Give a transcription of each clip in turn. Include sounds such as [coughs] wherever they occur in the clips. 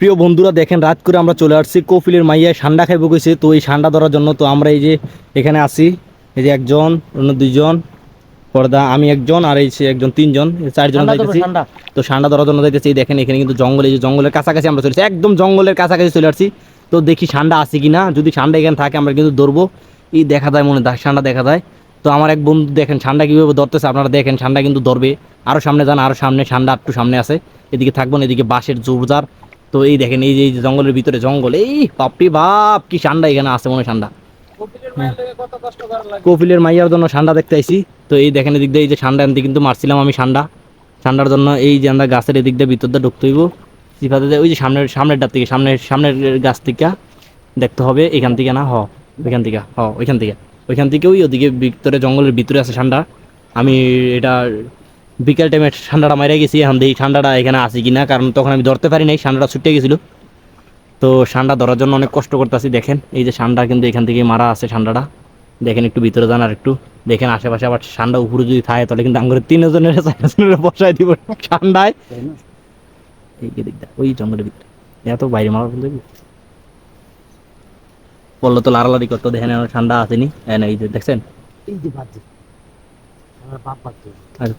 প্রিয় বন্ধুরা দেখেন রাত করে আমরা চলে আসছি কফিলের মাইয়ায় সান্ডা খাইবো কইছে। তো এই সান্ডা ধরার জন্য তো আমরা এই যে এখানে আসি এই যে একজন অন্য দুইজন পর্দা আমি একজন আর এই সে একজন তিনজন চারজন ঠান্ডা যাইতেছি। তো সান্ডা ধরার জন্য যাইতেছি এই দেখেন এখানে কিন্তু জঙ্গল এই যে জঙ্গলের কাছাকাছি আমরা চলেছি। একদম জঙ্গলের কাছাকাছি চলে আসছি। তো দেখি সান্ডা আছে কিনা যদি সান্ডা এখানে থাকে আমরা কিন্তু ধরবো। এই দেখা যায় মনে সান্ডা দেখা যায়। তো আমার এক বন্ধু দেখেন সান্ডা কীভাবে ধরতেছে আপনারা দেখেন সান্ডা কিন্তু ধরবে। আরও সামনে যান আরও সামনে সান্ডা একটু সামনে আছে। এদিকে থাকবেন এদিকে বাঁশের জোরজার তো এই দেখেন এই যে এই জঙ্গলের ভিতরে জঙ্গল এই বাপরি বাপ কি ঠান্ডা এখানে আছে মনে হয় সান্ডা কপিলের মাইয়ার জন্য ঠান্ডা দেখতে আইছি তো এই দেখেন এদিক দিয়ে এই যে ঠান্ডা এদিকে কিন্তু মারছিলাম আমি ঠান্ডা। ঠান্ডার জন্য এই যে আমরা গাছের এদিক দিয়ে ভিতরটা ঢুকতে হইব। সিফাতে ওই যে সামনের সামনের সামনেরটার থেকে সামনের সামনের গাছ থেকে দেখতে হবে এখান থেকে না হ ওইখান থেকে হ ওইখান থেকে। ওইখান থেকে ওই ওদিকে ভিতরে জঙ্গলের ভিতরে আছে ঠান্ডা। আমি এটা বিকেল টাইমে ঠান্ডাটা মারা গেছি, এখন দেখি ঠান্ডাটা এখানে আছে কি না কারণ তখন আমি ধরতে পারি নাই, ঠান্ডাটা ছুটে গেছিল। তো ঠান্ডা ধরার জন্য অনেক কষ্ট করতেছি, দেখেন, এই যে ঠান্ডা কিন্তু এখান থেকে মারা আছে ঠান্ডাটা। দেখেন একটু ভিতরে যান আর একটু, দেখেন আশেপাশে আবার ঠান্ডা উপরে যদি থাকে, তাহলে কিন্তু আঙ্গুরের তিনজনের বসায় দিব ঠান্ডায়। ওই জঙ্গলের ভিতরে। এত বাইরে মারা বলতে বলল তো লাড়ালাড়ি করতো দেখেন ঠান্ডা আসেনি। এই যে দেখছেন? এই যে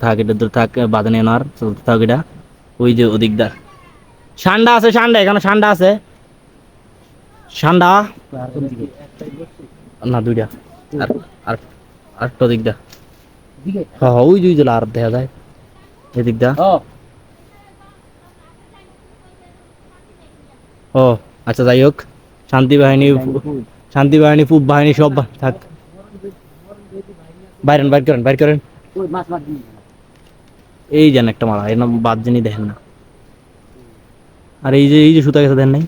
থাক এটা দূর থাক বাঁধনে আনার চলতে থাক এটা। ওই যে ওদিকদার ঠান্ডা আছে ঠান্ডা এখানে ঠান্ডা আছে। ঠান্ডা আর কোন দিকে? না দুইটা। আর আর আরেকটা দিকটা হ্যাঁ ওই দুই জেলা আর দেখা যায়। এদিকটা ও। আচ্ছা যাই হোক। শান্তি বাহিনী শান্তি বাহিনী পূব বাহিনী সব থাক। বাইরেন বাইর করেন বাইর করেন। ওই মাছ মাছ এই যেন একটা মারা এর বাদ জিনিস দেখেন না। আর এই যে এই যে সুতা গেছে দেন নাই?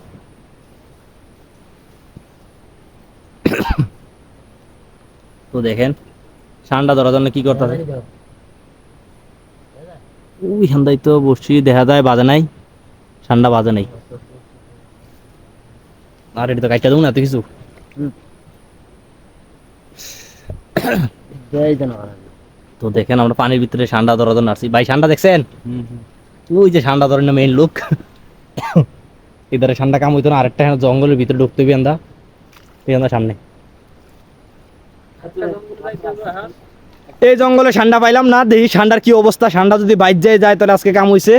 [coughs] তো দেখেন ঠান্ডা ধরার জন্য কি করতে হবে ওই ঠান্ডায় তো বসছি দেখা যায় বাজে নাই ঠান্ডা বাজে নাই। আর এটা তো কাইটা দেবো না এত কিছু। [coughs] তো দেখেন আমরা পানির ভিতরে ঠান্ডা জন্য আসছি। ভাই ঠান্ডা দেখছেন? ওই যে ঠান্ডা ধরেন মেইন লোক। এধারে ঠান্ডা কাম হইতো না আরেকটা এখানে জঙ্গলের ভিতরে ঢুকতে হবে আমরা এই আমরা সামনে। এই জঙ্গলে ঠান্ডা পাইলাম না দেখি ঠান্ডার কি অবস্থা। ঠান্ডা যদি বাইর যায় যায় তাহলে আজকে কাম হইছে।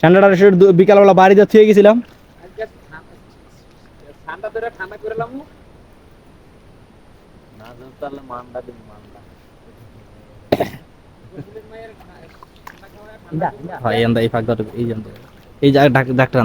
ঠান্ডাটা বিকালবেলা বাড়িতে থুয়ে গেছিলাম। ইন্দা, ইন্দা। হয় এই এই যে ডাক্তার